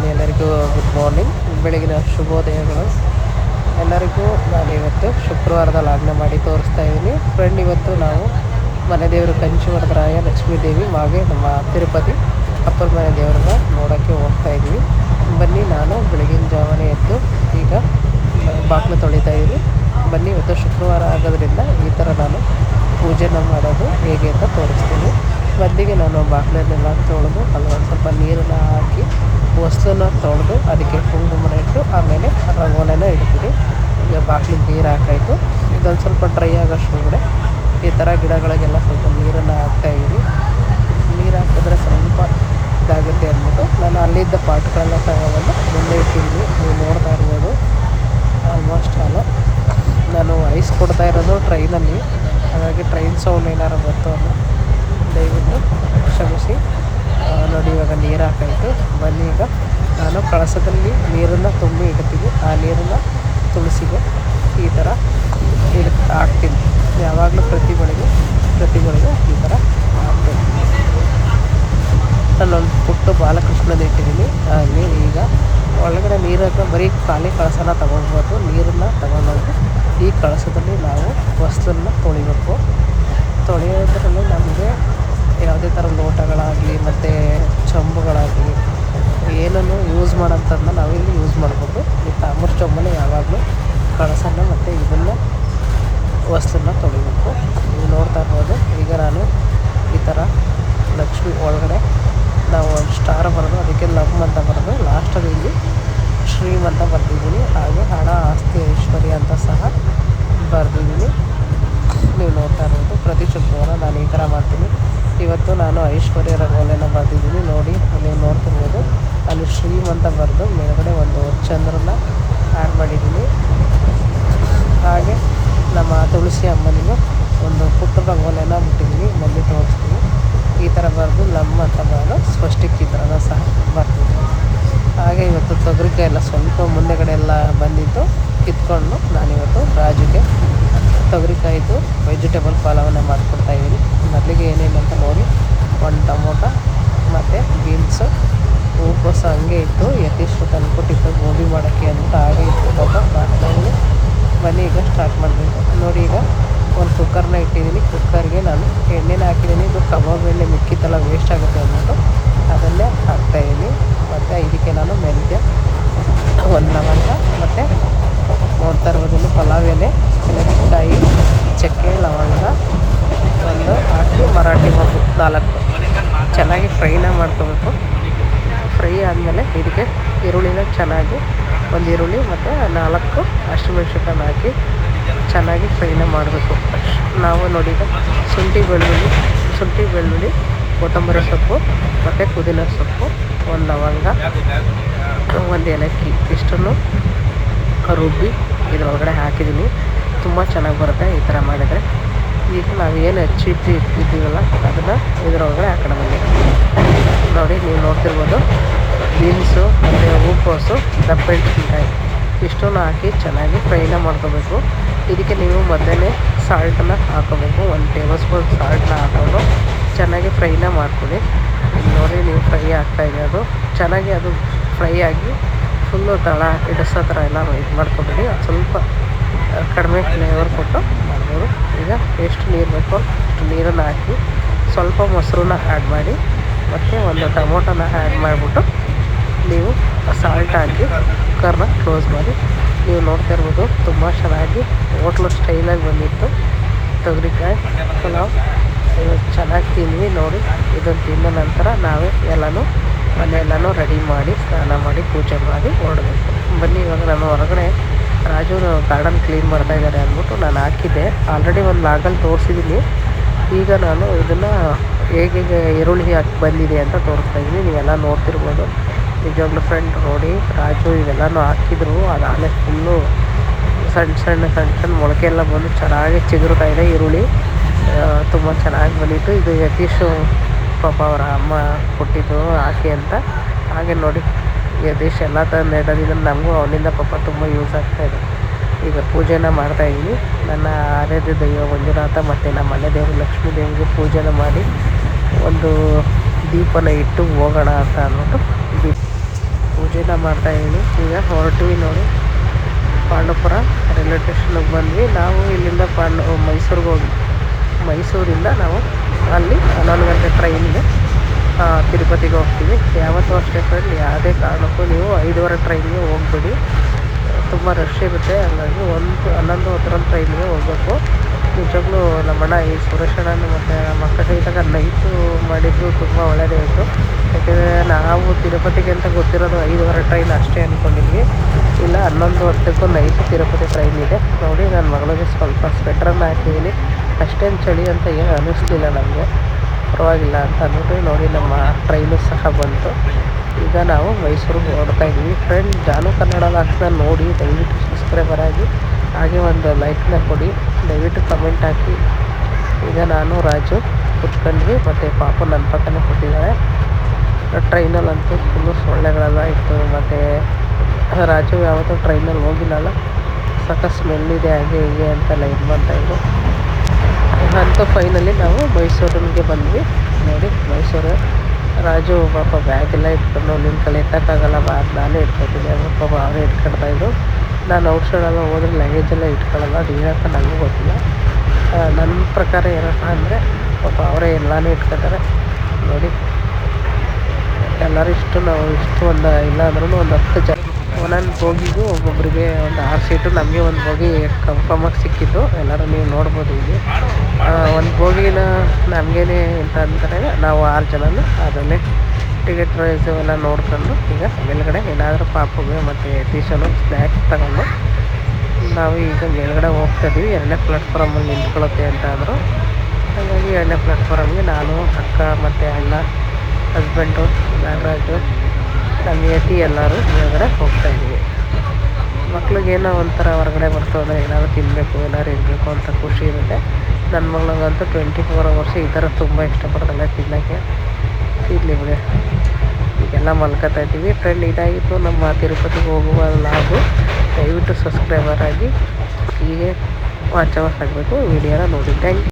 ಬನ್ನಿ ಎಲ್ಲರಿಗೂ good morning ಬೆಳಗಿನ ಶುಭೋದಯಗಳು. ಎಲ್ಲರಿಗೂ ನಾನು ಇವತ್ತು ಶುಕ್ರವಾರದ ಲಾಗ್ನ ಮಾಡಿ ತೋರಿಸ್ತಾ ಇದ್ದೀನಿ. ಫ್ರೆಂಡ್ ಇವತ್ತು ನಾವು ಮನೆ ದೇವರು ಕಂಚಿವರದರಾಯ ಲಕ್ಷ್ಮೀ ದೇವಿ ಹಾಗೆ ನಮ್ಮ ತಿರುಪತಿ ಅಪ್ಪರ ಮನೆ ದೇವರನ್ನ ನೋಡೋಕ್ಕೆ ಹೋಗ್ತಾ ಇದ್ದೀವಿ ಬನ್ನಿ, ನಾನು ಬೆಳಗಿನ ಜಾವನೇ ಎದ್ದು ಈಗ ಬಾಗಿಲು ತೊಳಿತಾ ಇದ್ದೀನಿ. ಬನ್ನಿ, ಇವತ್ತು ಶುಕ್ರವಾರ ಆಗೋದ್ರಿಂದ ಈ ಥರ ನಾನು ಪೂಜೆನ ಮಾಡೋದು ಹೇಗೆ ಅಂತ ತೋರಿಸ್ತೀನಿ. ಮೊದಲಿಗೆ ನಾನು ಬಾಗಿಲನ್ನೆಲ್ಲ ತೊಳೆದು ಅಲ್ಲಿ ಒಂದು ಸ್ವಲ್ಪ ನೀರನ್ನು ಹಾಕಿ ವಸ್ತುನ ತೊಳೆದು ಅದಕ್ಕೆ ಕುಂಕುಮನ ಇಟ್ಟು ಆಮೇಲೆ ರಂಗೋಲಿನ ಇಡ್ತೀವಿ. ಈಗ ಬಾಗಿಲಿಗೆ ನೀರು ಹಾಕಾಯಿತು. ಇದೊಂದು ಸ್ವಲ್ಪ ಡ್ರೈ ಆಗೋಷ್ಟೊಳಗಡೆ ಈ ಥರ ಗಿಡಗಳಿಗೆಲ್ಲ ಸ್ವಲ್ಪ ನೀರನ್ನು ಹಾಕ್ತಾಯಿದ್ದೀನಿ ನೀರು ಹಾಕಿದ್ರೆ ಸ್ವಲ್ಪ ಇದಾಗುತ್ತೆ ಅಂದ್ಬಿಟ್ಟು ನಾನು ಅಲ್ಲಿದ್ದ ಪಾಟ್ಗಳೆಲ್ಲ ತಗೊಬಂದು ಮುಂದೆ ಇಟ್ಟಿದ್ದೀನಿ ನೀವು ನೋಡ್ತಾ ಇರ್ಬೋದು ಆಲ್ಮೋಸ್ಟ್ ಆಲು ನಾನು ಐಸ್ ಕೊಡ್ತಾ ಇರೋದು ಟ್ರೈನಲ್ಲಿ ಹಾಗಾಗಿ ಟ್ರೈನ್ ಸೌಂಡ್ ಏನಾರು ಬಂತು ಅಂದರೆ ದಯವಿಟ್ಟು ಕ್ಷಮಿಸಿ ಆ, ನೋಡಿ ಇವಾಗ ನೀರು ಹಾಕಾಯಿತು ಬನ್ನಿ ಈಗ ನಾನು ಕಳಸದಲ್ಲಿ ನೀರನ್ನು ತುಂಬಿ ಇಡ್ತೀವಿ. ಆ ನೀರನ್ನು ತುಳಸಿಗೆ ಈ ಥರ ಇಡ್ ಹಾಕ್ತೀನಿ ಯಾವಾಗಲೂ ಪ್ರತಿ ಬೆಳಿಗ್ಗೆ ಪ್ರತಿ ಬೆಳಿಗ್ಗೆ ಈ ಥರ ಹಾಕ್ತೀನಿ ನಾನೊಂದು ಪುಟ್ಟ ಬಾಲಕೃಷ್ಣನ ಇಟ್ಟಿದ್ದೀನಿ. ಅಲ್ಲಿ ಈಗ ಒಳಗಡೆ ನೀರನ್ನು ಬರೀ ಖಾಲಿ ಕಳಸನ ತೊಗೊಳ್ಬೋದು ನೀರನ್ನು ತಗೊಂಡೋಗಿ ಈ ಕಳಸದಲ್ಲಿ ನಾವು ವಸ್ತುವನ್ನು ತೊಳಿಬೇಕು. ತೊಳೆಯೋದ್ರಲ್ಲಿ ನಮಗೆ ಯಾವುದೇ ಥರ ಲೋಟಗಳಾಗಲಿ, ಮತ್ತು ಚೊಂಬುಗಳಾಗಲಿ ಏನನ್ನು ಯೂಸ್ ಮಾಡೋಂಥದ್ದನ್ನ ನಾವಿಲ್ಲಿ ಯೂಸ್ ಮಾಡ್ಬೋದು. ಈ ತಾಮ್ರ ಚೊಂಬನ ಯಾವಾಗಲೂ ಕಳಸನ್ನು ಮತ್ತು ಇದನ್ನು ವಸ್ತುನ ತೊಳಿಬೇಕು. ನೀವು ನೋಡ್ತಾ ಇರ್ಬೋದು. ಈಗ ನಾನು ಈ ಥರ ಲಕ್ಷ್ಮಿ ಒಳಗಡೆ ನಾವು ಒಂದು ಸ್ಟಾರ್ ಬರೆದು ಅದಕ್ಕೆ ಲಮ್ ಅಂತ ಬರೆದು ಲಾಸ್ಟಲ್ಲಿ ಇಲ್ಲಿ ಶ್ರೀಮ್ ಅಂತ ಬರೆದಿದ್ದೀನಿ. ಹಾಗೆ ಹಣ, ಆಸ್ತಿ, ಐಶ್ವರ್ಯ ಅಂತ ಸಹ ಬರೆದಿದ್ದೀನಿ. ನೀವು ನೋಡ್ತಾ ಇರ್ಬೋದು. ಪ್ರತಿ ಶುಕ್ರವಾರ ನಾನು ಈ ಥರ ಮಾಡ್ತೀನಿ. ಇವತ್ತು ನಾನು ಐಶ್ವರ್ಯ ರಂಗೋಲಿನ ಬರೆದಿದ್ದೀನಿ. ನೋಡಿ, ನೀವು ನೋಡ್ತಿರ್ಬೋದು. ಅಲ್ಲಿ ಶ್ರೀಮ್ ಅಂತ ಬರೆದು ಮೇಲ್ಗಡೆ ಒಂದು ಚಂದ್ರನ ಆ್ಯಡ್ ಮಾಡಿದ್ದೀನಿ. ಹಾಗೆ ನಮ್ಮ ತುಳಸಿ ಅಮ್ಮನಿಗೂ ಒಂದು ಪುಟ್ಟ ರಂಗೋಲಿನ ಬಿಟ್ಟಿದ್ದೀನಿ. ಮೊದಲು ತೋರಿಸ್ತೀನಿ. ಈ ಥರ ಬರೆದು ನಮ್ಮ ಅಂತ ಬರೆದು ಸ್ವಸ್ಟಿಕ್ ಚಿತ್ರನ ಸಹ ಬರ್ತಿದ್ದೀನಿ ಹಾಗೆ ಇವತ್ತು ತೊಗರಿಕಾಯಿ ಎಲ್ಲ ಸ್ವಲ್ಪ ಮುಂದೆಗಡೆ ಎಲ್ಲ ಬಂದಿತ್ತು ಕಿತ್ಕೊಂಡು ನಾನಿವತ್ತು ರಾಜುಗೆ ತೊಗರಿಕಾಯಿದು ವೆಜಿಟೇಬಲ್ ಪಲಾವನ್ನ ಮಾಡಿಕೊಡ್ತಾ ಇದ್ದೀನಿ. ಮೊದಲಿಗೆ ಏನೇನು ಅಂತ ನೋಡಿ. ಒಂದು ಟೊಮೊಟೊ, ಮತ್ತು ಬೀನ್ಸು ಹೂಕೋಸು ಹಂಗೆ ಇತ್ತು. ಯತೀಶ್ರು ತಂದುಕೊಟ್ಟಿತ್ತು ಗೋಬಿ ಮಾಡೋಕ್ಕೆ ಅಂತ ಹಾಗೆ ಇತ್ತು. ಪಾಪ ಮಾಡ್ತಾಯಿದ್ದೀನಿ ಬನ್ನಿ, ಈಗ ಸ್ಟಾರ್ಟ್ ಮಾಡಬೇಕು. ನೋಡಿ ಈಗ ಒಂದು ಕುಕ್ಕರ್ನ ಇಟ್ಟಿದ್ದೀನಿ. ಕುಕ್ಕರ್ಗೆ ನಾನು ಎಣ್ಣೆನ ಹಾಕಿದ್ದೀನಿ. ಇದು ಕಬಾಬ್ ಎಣ್ಣೆ ಮಿಕ್ಕಿತ್ತಲ್ಲ ವೇಸ್ಟ್ ಆಗುತ್ತೆ ಅಂದ್ಬಿಟ್ಟು ಅದನ್ನೇ ಹಾಕ್ತಾಯಿದ್ದೀನಿ ಮತ್ತು ಇದಕ್ಕೆ ನಾನು ಮೆಂತ್ಯ ಒಂದು ಲವಂಗ, ಮತ್ತು ನೋಡ್ತಾ ಇರ್ಬೋದು ಪಲಾವ್ ಎಲೆ ಏಲಕ್ಕಾಯಿ ಚಕ್ಕೆ, ಲವಂಗ ಒಂದು ಆಟು ಮರಾಠಿ ಮೊಗ್ಗು ನಾಲ್ಕು. ಚೆನ್ನಾಗಿ ಫ್ರೈನ ಮಾಡ್ಕೋಬೇಕು. ಫ್ರೈ ಆದಮೇಲೆ ಇದಕ್ಕೆ ಈರುಳ್ಳಿನ ಚೆನ್ನಾಗಿ ಒಂದು ಈರುಳ್ಳಿ ಮತ್ತು ನಾಲ್ಕು ಹಸಿಮೆಣ್ಸಿನ್ಕಾಯಿ ಹಾಕಿ ಚೆನ್ನಾಗಿ ಫ್ರೈನ ಮಾಡಬೇಕು. ನಾವು ನೋಡಿದ ಶುಂಠಿ ಬೆಳ್ಳುಳ್ಳಿ ಶುಂಠಿ ಬೆಳ್ಳುಳ್ಳಿ, ಕೊತ್ತಂಬರಿ ಸೊಪ್ಪು ಮತ್ತು ಪುದೀನ ಸೊಪ್ಪು, ಒಂದು ಲವಂಗ, ಒಂದು ಏಲಕ್ಕಿ. ಇಷ್ಟನ್ನು ರುಬ್ಬಿ ಇದರೊಳಗಡೆ ಹಾಕಿದ್ದೀನಿ. ತುಂಬ ಚೆನ್ನಾಗಿ ಬರುತ್ತೆ ಈ ಥರ ಮಾಡಿದರೆ. ಈಗ ನಾವೇನು ಹೆಚ್ಚಿಟ್ಟು ಇಟ್ಟಿದ್ದೀವಲ್ಲ ಅದನ್ನು ಇದರೊಳಗಡೆ ಹಾಕೋಣ ನೋಡಿ, ನೀವು ನೋಡ್ತಿರ್ಬೋದು. ಬೀನ್ಸು ಮತ್ತು ಹೂಕೋಸು ದಪ್ಪಮೆಣ್ಸಿನ್ಕಾಯಿ ಇಷ್ಟನ್ನು ಹಾಕಿ ಚೆನ್ನಾಗಿ ಫ್ರೈನ ಮಾಡ್ಕೋಬೇಕು. ಇದಕ್ಕೆ ನೀವು ಮೊದಲೇ ಸಾಲ್ಟನ್ನು ಹಾಕೋಬೇಕು. ಒಂದು ಟೇಬಲ್ ಸ್ಪೂನ್ ಸಾಲ್ಟನ್ನ ಹಾಕೊಂಡು ಚೆನ್ನಾಗಿ ಫ್ರೈನ ಮಾಡ್ಕೊಳ್ಳಿ. ನೋಡಿ, ನೀವು ಫ್ರೈ ಆಗ್ತಾಯಿದೆ ಅದು. ಚೆನ್ನಾಗಿ ಅದು ಫ್ರೈ ಆಗಿ ಫುಲ್ಲು ತಳ ಹಿಡಿಸೋ ಥರ ಎಲ್ಲ ಇದು ಮಾಡ್ಕೊಬೇಡಿ. ಸ್ವಲ್ಪ ಕಡಿಮೆ ಫ್ಲೇವರ್ ಕೊಟ್ಟು ಮಾಡ್ಬೋದು. ಈಗ ಎಷ್ಟು ನೀರು ಬೇಕೋ. ಅಷ್ಟು ನೀರನ್ನು ಹಾಕಿ ಸ್ವಲ್ಪ ಮೊಸರನ್ನ ಆ್ಯಡ್ ಮಾಡಿ ಮತ್ತು ಒಂದು ಟೊಮೊಟೊನ ಆ್ಯಡ್ ಮಾಡಿಬಿಟ್ಟು ನೀವು ಸಾಲ್ಟ್ ಹಾಕಿ ಕುಕ್ಕರ್ನ ಕ್ಲೋಸ್ ಮಾಡಿ. ನೀವು ನೋಡ್ತಾ ಇರ್ಬೋದು ತುಂಬ ಚೆನ್ನಾಗಿ ಹೋಟ್ಲು ಸ್ಟೈಲಾಗಿ ಬಂದಿತ್ತು. ತೊಗರಿಕಾಯಿ ಪಲಾವ್. ಚೆನ್ನಾಗಿ ತಿಂದ್ವಿ ನೋಡಿ. ಇದನ್ನು ತಿಂದ ನಂತರ ನಾವೇ ಎಲ್ಲನೂ ಮನೆಯೆಲ್ಲನೂ ರೆಡಿ ಮಾಡಿ, ಸ್ನಾನ ಮಾಡಿ, ಪೂಜೆ ಮಾಡಿ ಹೊರಡಬೇಕು. ಬನ್ನಿ ಇವಾಗ ನಾನು ಹೊರಗಡೆ ರಾಜು ಗಾರ್ಡನ್ ಕ್ಲೀನ್ ಮಾಡ್ತಾ ಇದ್ದಾರೆ ಅಂದ್ಬಿಟ್ಟು ನಾನು ಹಾಕಿದ್ದೆ. ಆಲ್ರೆಡಿ ಒಂದು ಲಾಗಲ್ಲಿ ತೋರಿಸಿದ್ದೀನಿ ಈಗ ನಾನು ಇದನ್ನು ಹೇಗೆ ಈರುಳ್ಳಿ ಹಾಕಿ ಬಂದಿದೆ ಅಂತ ತೋರಿಸ್ತಾ ಇದ್ದೀನಿ. ನೀವೆಲ್ಲ ನೋಡ್ತಿರ್ಬೋದು. ನಿಜವಾಗ್ಲೂ ಫ್ರೆಂಡ್ ನೋಡಿ, ರಾಜು ಇವೆಲ್ಲನೂ ಹಾಕಿದ್ರು. ಅದಾಗಲೇ ಫುಲ್ಲು ಸಣ್ಣ ಸಣ್ಣ ಸಣ್ಣ ಸಣ್ಣ ಮೊಳಕೆ ಎಲ್ಲ ಬಂದು ಚೆನ್ನಾಗಿ ಚಿಗುರ್ತಾ ಇದೆ ಈರುಳ್ಳಿ. ತುಂಬ ಚೆನ್ನಾಗಿ ಬಂದಿತ್ತು. ಇದು ಯತೀಶು ಪಾಪ ಅವರ ಅಮ್ಮ ಕೊಟ್ಟಿದ್ದು ಹಾಕಿ ಅಂತ. ಹಾಗೆ ನೋಡಿ. ಯತೀಶ್ ಎಲ್ಲ ತಂದು ನೆಡೋದ್ರಿಂದ ನಮಗೂ ಅವನಿಂದ ಪಾಪ ತುಂಬ ಯೂಸ್ ಆಗ್ತಾಯಿದೆ ಈಗ ಪೂಜೆನ ಮಾಡ್ತಾಯಿದ್ದೀನಿ ನನ್ನ ಆರಾಧ್ಯ ದೈವ ಮಂಜುನಾಥ ಮತ್ತು ನಮ್ಮ ಮನೆ ದೇವರು ಲಕ್ಷ್ಮೀ ದೇವಿಗೆ ಪೂಜೆನ ಮಾಡಿ ಒಂದು ದೀಪನ ಇಟ್ಟು ಹೋಗೋಣ ಅಂತ ಅಂದ್ಬಿಟ್ಟು ದೀಪ ಪೂಜೆನ ಮಾಡ್ತಾ ಇದೀನಿ ಈಗ ಹೊರಟಿವಿ ನೋಡಿ, ಪಾಂಡವಪುರ ರೈಲ್ವೆ ಸ್ಟೇಷನ್ಗೆ ಬಂದ್ವಿ. ನಾವು ಇಲ್ಲಿಂದ ಪಾಂಡ ಮೈಸೂರಿಗೆ ಹೋಗಿ ಮೈಸೂರಿಂದ ನಾವು ಅಲ್ಲಿ ಹನ್ನೊಂದು ಗಂಟೆ ಟ್ರೈನಿಗೆ ತಿರುಪತಿಗೆ ಹೋಗ್ತೀವಿ. ಯಾವತ್ತೂ ಅಷ್ಟೇ ಫ್ರೆಂಡ್ ಯಾವುದೇ ಕಾರಣಕ್ಕೂ ನೀವು ಐದುವರೆ ಟ್ರೈನಿಗೆ ಹೋಗ್ಬೇಡಿ. ತುಂಬ ರಶ್ ಇರುತ್ತೆ, ಹಾಗಾಗಿ ಒಂದು ಹನ್ನೊಂದು ಹತ್ತರಲ್ಲಿ ಟ್ರೈನಿಗೆ ಹೋಗ್ಬೇಕು. ನಿಜವಾಗ್ಲೂ ನಮ್ಮಣ್ಣ ಈ ಸುರೇಶಣ್ಣನ ಮತ್ತು ನಮ್ಮ ಅಕ್ಕ ಇದ್ದಾಗ ನೈಟು ಮಾಡಿದ್ದು ತುಂಬ ಒಳ್ಳೆಯದಾಯಿತು ಯಾಕೆಂದರೆ ನಾವು ತಿರುಪತಿಗೆ ಅಂತ ಗೊತ್ತಿರೋದು ಐದುವರೆ ಟ್ರೈನ್ ಅಷ್ಟೇ ಅಂದ್ಕೊಂಡಿದ್ವಿ ಇಲ್ಲ, ಹನ್ನೊಂದು ಹತ್ತಕ್ಕೂ ನೈಟು ತಿರುಪತಿ ಟ್ರೈನ್ ಇದೆ. ನೋಡಿ ನನ್ನ ಮಗಳಿಗೆ ಸ್ವಲ್ಪ ಸ್ವೆಟ್ರನ್ನು ಹಾಕಿದ್ದೀನಿ ಅಷ್ಟೇನು ಚಳಿ ಅಂತ ಏನು ಅನ್ನಿಸ್ಲಿಲ್ಲ ನಮಗೆ. ಪರವಾಗಿಲ್ಲ ಅಂತ ಅಂದ್ಬಿಟ್ಟು ನೋಡಿ ನಮ್ಮ ಟ್ರೈನು ಸಹ ಬಂತು. ಈಗ ನಾವು ಮೈಸೂರಿಗೆ ಹೊರಡ್ತಾ ಇದ್ದೀವಿ. ಫ್ರೆಂಡ್ ಜಾನು ಕನ್ನಡ ಲಾಕ್ಸ್ನ ನೋಡಿ, ದಯವಿಟ್ಟು ಸಬ್ಸ್ಕ್ರೈಬರ್ ಆಗಿ, ಹಾಗೆ ಒಂದು ಲೈಕ್ನ ಕೊಡಿ. ದಯವಿಟ್ಟು ಕಮೆಂಟ್ ಹಾಕಿ. ಈಗ ನಾನು, ರಾಜು, ಕುತ್ಕೊಂಡ್ವಿ, ಮತ್ತು ಪಾಪ ನನ್ನ ಪಕ್ಕನೇ ಕೊಟ್ಟಿದ್ದಾರೆ ಟ್ರೈನಲ್ಲಂತೂ ಫುಲ್ಲು ಸೊಳ್ಳೆಗಳೆಲ್ಲ ಇತ್ತು. ಮತ್ತು ರಾಜು ಯಾವತ್ತೂ ಟ್ರೈನಲ್ಲಿ ಹೋಗಿಲ್ಲಲ್ಲ. ಸ್ಮೆಲ್ ಇದೆ, ಹಾಗೆ ಹೀಗೆ ಅಂತೆಲ್ಲ ಇದು ಮಾಡ್ತಾಯಿದ್ರು ಅಂತೂ ಫೈನಲಿ ನಾವು ಮೈಸೂರಿಗೆ ಬಂದ್ವಿ. ನೋಡಿ, ಮೈಸೂರು ರಾಜು ಪಾಪ ಬ್ಯಾಗ್ ಎಲ್ಲ ಇಟ್ಕೊಂಡು ನಿನ್ನ ಕಡೆ ಎತ್ತಕ್ಕಾಗಲ್ಲ, ಬಾ, ನಾನೇ ಇಟ್ಕೊತೀನಿ ಅಂದ್ರೆ ಪಾಪ ಅವರೇ ಇಟ್ಕೊಳ್ತಾಯಿದ್ರು ನಾನು ಔಟ್ ಸೈಡೆಲ್ಲ ಹೋದ್ರೆ ಲಗೇಜ್ ಎಲ್ಲ ಇಟ್ಕೊಳ್ಳಲ್ಲ ಅದು ಹೇಳಕ್ಕೆ ನನಗೂ ಗೊತ್ತಿಲ್ಲ. ನನ್ನ ಪ್ರಕಾರ ಏನಪ್ಪ ಅಂದರೆ ಪಾಪ ಅವರೇ ಎಲ್ಲನೂ ಇಟ್ಕೊತಾರೆ ನೋಡಿ, ಎಲ್ಲರೂ ಇಷ್ಟು ನಾವು ಇಷ್ಟು ಒಂದು ಇಲ್ಲ ಅಂದ್ರೂ ಒಂದು ಹತ್ತು ಜನ ಒಂದೊಂದು ಬೋಗಿಗೂ ಒಬ್ಬೊಬ್ಬರಿಗೆ ಒಂದು ಆರು ಸೀಟು ನಮಗೆ ಒಂದು ಬೋಗಿ ಕನ್ಫರ್ಮಾಗಿ ಸಿಕ್ಕಿತ್ತು ಎಲ್ಲರೂ ನೀವು ನೋಡ್ಬೋದು ಇಲ್ಲಿ. ಒಂದು ಬೋಗಿನ ನಮಗೇನೆ ಅಂತ ಅಂತಾರೆ, ನಾವು ಆರು ಜನನು ಅದನ್ನೇ ಟಿಕೆಟ್ ಪ್ರೈಸ್ ಎಲ್ಲ ನೋಡ್ಕೊಂಡು ಈಗ ಮೇಲ್ಗಡೆ ಏನಾದರೂ ಪಾಪುಗೆ ಮತ್ತು ಟೀಶನು ಸ್ನ್ಯಾಕ್ಸ್ ತಗೊಂಡು ನಾವು ಈಗ ಮೇಲ್ಗಡೆ ಹೋಗ್ತಾ ಇದ್ದೀವಿ ಎರಡನೇ ಪ್ಲಾಟ್ಫಾರಮಲ್ಲಿ ನಿಂತ್ಕೊಳ್ಳುತ್ತೆ ಅಂತ ಅಂದರು. ಹಾಗಾಗಿ ಎರಡನೇ ಪ್ಲಾಟ್ಫಾರಮ್ಗೆ ನಾನು ಅಕ್ಕ ಮತ್ತು ಅಣ್ಣ ಹಸ್ಬೆಂಡು ನಾಗರಾಜು ನಮ್ಮ ಯತಿ ಎಲ್ಲರೂ ಹೊರಗಡೆ ಹೋಗ್ತಾಯಿದ್ದೀವಿ ಮಕ್ಳಿಗೇನೋ ಒಂಥರ ಹೊರಗಡೆ ಬರ್ತದೆ ಏನಾದ್ರು ತಿನ್ನಬೇಕು ಏನಾದ್ರು ಇರಬೇಕು ಅಂತ ಖುಷಿ ಇರುತ್ತೆ. ನನ್ನ ಮಗಳಿಗಂತೂ ಟ್ವೆಂಟಿ ಫೋರ್ ಅವರ್ಸ್ ಈ ಥರ ತುಂಬ ಇಷ್ಟಪಡ್ತಾಳೆ ತಿನ್ನೋಕ್ಕೆ. ಇರಲಿ ಬಿಡಿ. ಈಗೆಲ್ಲ ಮಲ್ಕೋತಾ ಇದ್ದೀವಿ. ಫ್ರೆಂಡ್ ಇದಾಗಿತ್ತು ನಮ್ಮ ತಿರುಪತಿಗೆ ಹೋಗುವ ಲಾಗು ದಯವಿಟ್ಟು ಸಬ್ಸ್ಕ್ರೈಬರ್ ಆಗಿ ಹೀಗೆ ವಾಚ್ ಅವರ್ಸ್ ಆಗಬೇಕು. ವಿಡಿಯೋನ ನೋಡಿ. Thank you